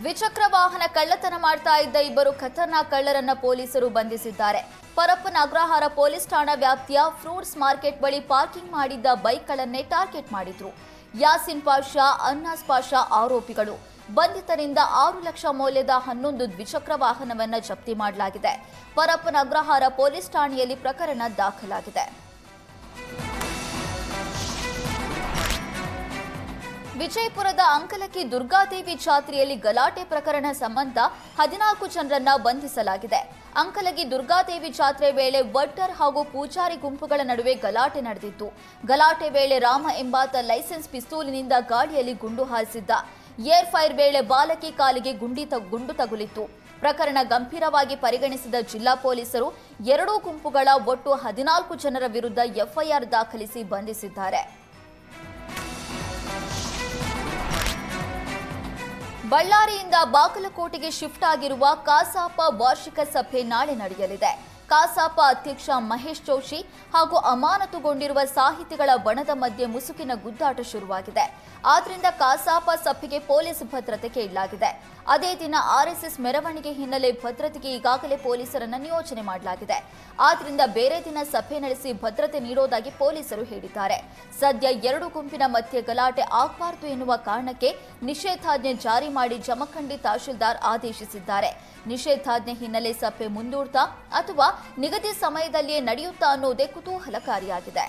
ದ್ವಿಚಕ್ರ ವಾಹನ ಕಳ್ಳತನ ಮಾಡ್ತಾ ಇದ್ದ ಇಬ್ಬರು ಖತರ್ನಾಕ್ ಕಳ್ಳರನ್ನ ಪೊಲೀಸರು ಬಂಧಿಸಿದ್ದಾರೆ. ಪರಪ್ಪನ ಅಗ್ರಹಾರ ಪೊಲೀಸ್ ಠಾಣಾ ವ್ಯಾಪ್ತಿಯ ಫ್ರೂಟ್ಸ್ ಮಾರ್ಕೆಟ್ ಬಳಿ ಪಾರ್ಕಿಂಗ್ ಮಾಡಿದ್ದ ಬೈಕ್ಗಳನ್ನೇ ಟಾರ್ಗೆಟ್ ಮಾಡಿದ್ರು. ಯಾಸಿನ್ ಪಾಷಾ, ಅನ್ನಾಸ್ ಪಾಷಾ ಆರೋಪಿಗಳು. ಬಂಧಿತರಿಂದ ಆರು ಲಕ್ಷ ಮೌಲ್ಯದ ಹನ್ನೊಂದು ದ್ವಿಚಕ್ರ ವಾಹನವನ್ನ ಜಪ್ತಿ ಮಾಡಲಾಗಿದೆ. ಪರಪ್ಪನ ಅಗ್ರಹಾರ ಪೊಲೀಸ್ ಠಾಣೆಯಲ್ಲಿ ಪ್ರಕರಣ ದಾಖಲಾಗಿದೆ. ವಿಜಯಪುರದ ಅಂಕಲಕಿ ದುರ್ಗಾದೇವಿ ಜಾತ್ರೆಯಲ್ಲಿ ಗಲಾಟೆ ಪ್ರಕರಣ ಸಂಬಂಧ ಹದಿನಾಲ್ಕು ಜನರನ್ನ ಬಂಧಿಸಲಾಗಿದೆ. ಅಂಕಲಗಿ ದುರ್ಗಾದೇವಿ ಜಾತ್ರೆ ವೇಳೆ ವಡ್ಡರ್ ಹಾಗೂ ಪೂಜಾರಿ ಗುಂಪುಗಳ ನಡುವೆ ಗಲಾಟೆ ನಡೆದಿತ್ತು. ಗಲಾಟೆ ವೇಳೆ ರಾಮ ಎಂಬಾತ ಲೈಸೆನ್ಸ್ ಪಿಸ್ತೂಲಿನಿಂದ ಗಾಡಿಯಲ್ಲಿ ಗುಂಡು ಹಾರಿಸಿದ್ದ. ಏರ್ ಫೈರ್ ವೇಳೆ ಬಾಲಕಿ ಕಾಲಿಗೆ ಗುಂಡಿ ಗುಂಡು ತಗುಲಿತ್ತು. ಪ್ರಕರಣ ಗಂಭೀರವಾಗಿ ಪರಿಗಣಿಸಿದ ಜಿಲ್ಲಾ ಪೊಲೀಸರು ಎರಡೂ ಗುಂಪುಗಳ ಒಟ್ಟು ಹದಿನಾಲ್ಕು ಜನರ ವಿರುದ್ಧ ಎಫ್ಐಆರ್ ದಾಖಲಿಸಿ ಬಂಧಿಸಿದ್ದಾರೆ. ಬಳ್ಳಾರಿಯಿಂದ ಬಾಗಲಕೋಟೆಗೆ ಶಿಫ್ಟ್ ಆಗಿರುವ ಕಾಸಾಪ ವಾರ್ಷಿಕ ಸಭೆ ನಾಳೆ ನಡೆಯಲಿದೆ. ಕಾಸಾಪ ಅಧ್ಯಕ್ಷ ಮಹೇಶ್ ಜೋಶಿ ಹಾಗೂ ಅಮಾನತುಗೊಂಡಿರುವ ಸಾಹಿತಿಗಳ ಬಣದ ಮಧ್ಯೆ ಮುಸುಕಿನ ಗುದ್ದಾಟ ಶುರುವಾಗಿದೆ. ಆದ್ರಿಂದ ಕಸಾಪ ಸಭೆಗೆ ಪೊಲೀಸ್ ಭದ್ರತೆ ಕೇಳಲಾಗಿದೆ ಅದೇ ದಿನ ಆರ್ಎಸ್ಎಸ್ ಮೆರವಣಿಗೆ ಹಿನ್ನೆಲೆ ಭದ್ರತೆಗೆ ಈಗಾಗಲೇ ಪೊಲೀಸರನ್ನು ನಿಯೋಜನೆ ಮಾಡಲಾಗಿದೆ. ಆದ್ರಿಂದ ಬೇರೆ ದಿನ ಸಭೆ ನಡೆಸಿ ಭದ್ರತೆ ನೀಡೋದಾಗಿ ಪೊಲೀಸರು ಹೇಳಿದ್ದಾರೆ. ಸದ್ಯ ಎರಡು ಗುಂಪಿನ ಮಧ್ಯೆ ಗಲಾಟೆ ಆಗಬಾರದು ಎನ್ನುವ ಕಾರಣಕ್ಕೆ ನಿಷೇಧಾಜ್ಞೆ ಜಾರಿ ಮಾಡಿ ಜಮಖಂಡಿ ತಹಶೀಲ್ದಾರ್ ಆದೇಶಿಸಿದ್ದಾರೆ. ನಿಷೇಧಾಜ್ಞೆ ಹಿನ್ನೆಲೆ ಸಭೆ ಮುಂದೂಡ್ತಾ ಅಥವಾ ನಿಗದಿ ಸಮಯದಲ್ಲಿಯೇ ನಡೆಯುತ್ತಾ ಅನ್ನೋದೇ ಕುತೂಹಲಕಾರಿಯಾಗಿದೆ.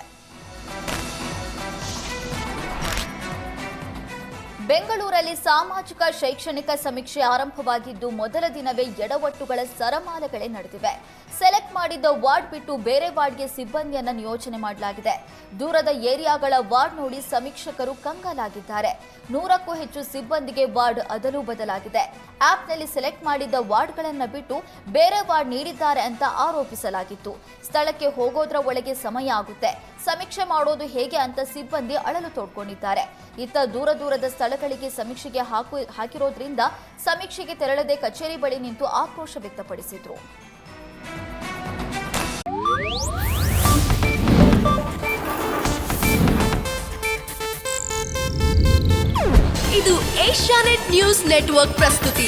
ಬೆಂಗಳೂರಲ್ಲಿ ಸಾಮಾಜಿಕ ಶೈಕ್ಷಣಿಕ ಸಮೀಕ್ಷೆ ಆರಂಭವಾಗಿದ್ದು ಮೊದಲ ದಿನವೇ ಎಡವಟ್ಟುಗಳ ಸರಮಾಲೆಗಳೇ ನಡೆದಿವೆ. ಸೆಲೆಕ್ಟ್ ಮಾಡಿದ್ದ ವಾರ್ಡ್ ಬಿಟ್ಟು ಬೇರೆ ವಾರ್ಡ್ಗೆ ಸಿಬ್ಬಂದಿಯನ್ನು ನಿಯೋಜನೆ ಮಾಡಲಾಗಿದೆ. ದೂರದ ಏರಿಯಾಗಳ ವಾರ್ಡ್ ನೋಡಿ ಸಮೀಕ್ಷಕರು ಕಂಗಾಲಾಗಿದ್ದಾರೆ. ನೂರಕ್ಕೂ ಹೆಚ್ಚು ಸಿಬ್ಬಂದಿಗೆ ವಾರ್ಡ್ ಅದಲು ಬದಲಾಗಿದೆ. ಆಪ್ನಲ್ಲಿ ಸೆಲೆಕ್ಟ್ ಮಾಡಿದ್ದ ವಾರ್ಡ್ಗಳನ್ನು ಬಿಟ್ಟು ಬೇರೆ ವಾರ್ಡ್ ನೀಡಿದ್ದಾರೆ ಅಂತ ಆರೋಪಿಸಲಾಗಿತ್ತು. ಸ್ಥಳಕ್ಕೆ ಹೋಗೋದ್ರ ಒಳಗೆ ಸಮಯ ಆಗುತ್ತೆ. ಸಮೀಕ್ಷೆ ಮಾಡೋದು ಹೇಗೆ ಅಂತ ಸಿಬ್ಬಂದಿ ಅಳಲು ತೋಡ್ಕೊಂಡಿದ್ದಾರೆ. ಇತ್ತ ದೂರ ದೂರದ ಸ್ಥಳಗಳಿಗೆ ಸಮೀಕ್ಷೆಗೆ ಹಾಕು, ಹಾಕಿರೋದ್ರಿಂದ ಸಮೀಕ್ಷೆಗೆ ತೆರಳದೆ ಕಚೇರಿ ಬಳಿ ನಿಂತು ಆಕ್ರೋಶ ವ್ಯಕ್ತಪಡಿಸಿದ್ರು. ಇದು ಏಷ್ಯಾನೆಟ್ ನ್ಯೂಸ್ ನೆಟ್ವರ್ಕ್ ಪ್ರಸ್ತುತಿ.